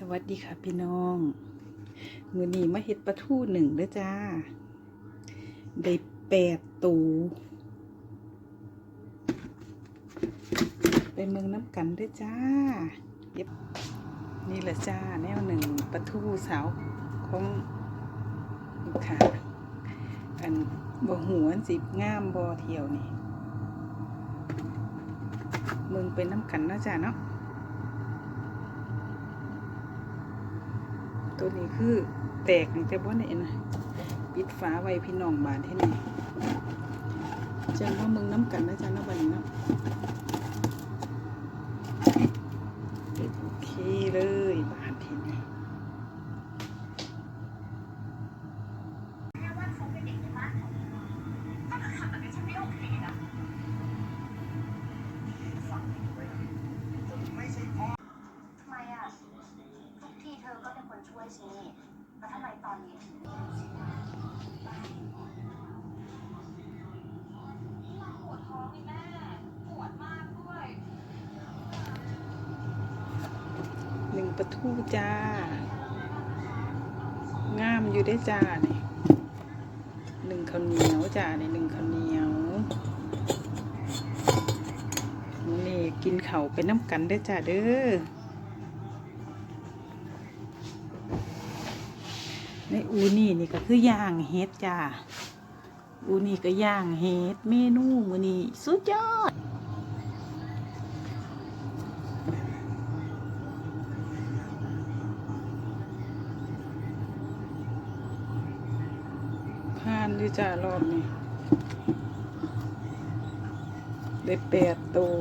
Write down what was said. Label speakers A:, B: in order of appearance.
A: สวัสดีค่ะพี่น้องมือนี้มาเฮ็ดปลาทูหนึ่งเด้อจ้า ได้แปดตู ไปเมืองน้ำกันเด้อจ้าเย็บนี่แหละจ้า แนวหนึ่งปลาทูสาวของลูกค้าอันบ่หัวสิบงามบ่เที่ยวนี่ เมืองเป็นน้ำกันเนาะจ้าเนาะ ตัวนี้คือแตกแต่บ่ไหนนะปิดฝาไว้พี่น้องบานที่นี่จังว่ามึงน้ำกันนะจ๊ะนะบัดนี้เนะโอเคเลยบา
B: เป็นคนช่วยฉันนี่แล้วทำไมตอนนี้ถึงปวดท้องนี่แม่ ปวดมากด้วย
A: หนึ่งประทูจ้า งามอยู่ได้จ้านี่หนึ่งข้าวเหนียวจ้าในหนึ่งข้าวเหนียวนี่กินเข่าไปน้ำกันได้จ้าเด้อ ในอูนี่นี่ก็คือย่างเฮ็ดจ้า อูนี่ก็ย่างเฮ็ดเมนูมื้อนี้สุดยอดผ่านด้วยจ้ารอบนี้ได้แปดโตว